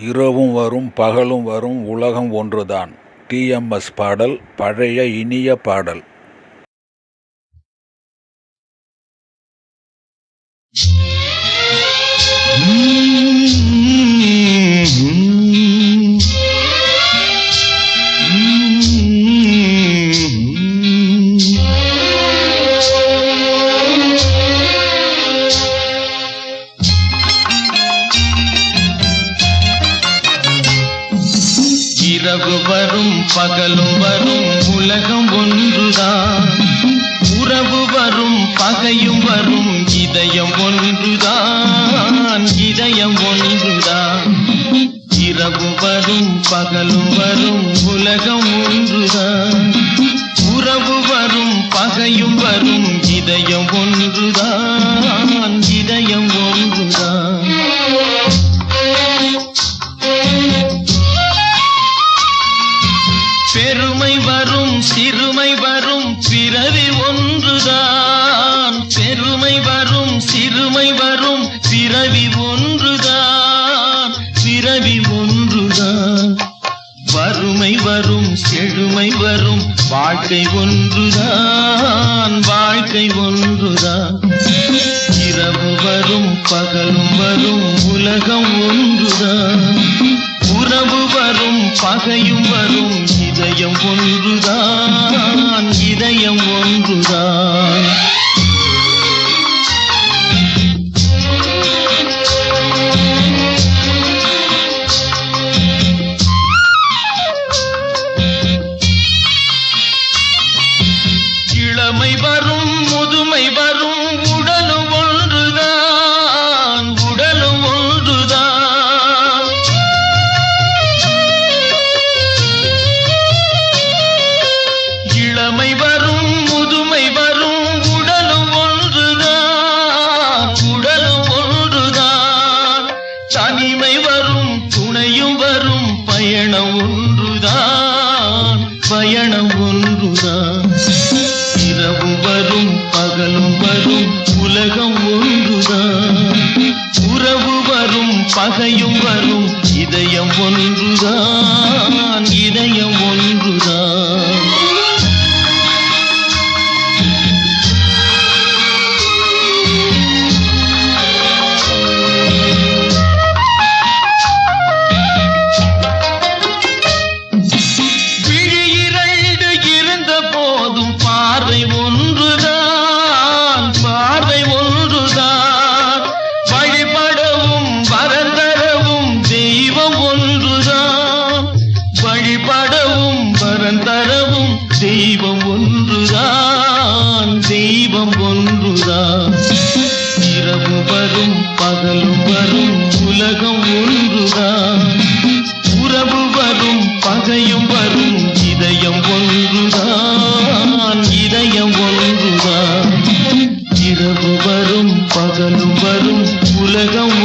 இரவும் வரும் பகலும் வரும் உலகம் ஒன்றுதான். டிஎம்எஸ் பாடல் பழைய இனிய பாடல். இரவு வரும் பகலும் வரும் உலகம் ஒன்றுதான். உறவு வரும் பகையும் வரும் இதயம் ஒன்றுதான் இதயம் ஒன்றுதான். இரவு வரும் பகலும் வரும் உலகம் ஒன்றுதான். உறவு வரும் பகையும் வரும் இதயம் பெருமை வரும் சிறுமை வரும் பிறவி ஒன்றுதான். பெருமை வரும் சிறுமை வரும் பிறவி ஒன்றுதான். பிறவி ஒன்றுதான். வறுமை வரும் செழுமை வரும் வாழ்க்கை ஒன்றுதான். வாழ்க்கை ஒன்றுதான். இரவு வரும் பகலும் வரும் உலகம் ஒன்றுதான். உறவு வரும் பகையும் வரும் இதயம் ஒன்றுதான் இதயம் ஒன்றுதான். பகையும் வரும். இதயம் ஒன்றுதான் இதயம் ஒன்றுதான். ஒன்றுதான் இரவு வரும் பகலும் வரும் உலகம் ஒன்றுதான் உறவு வரும் பகையும் வரும் இதயம் ஒன்றுதான் இதயம் ஒன்றுதான் இரவு வரும் பகலும் வரும் உலகம்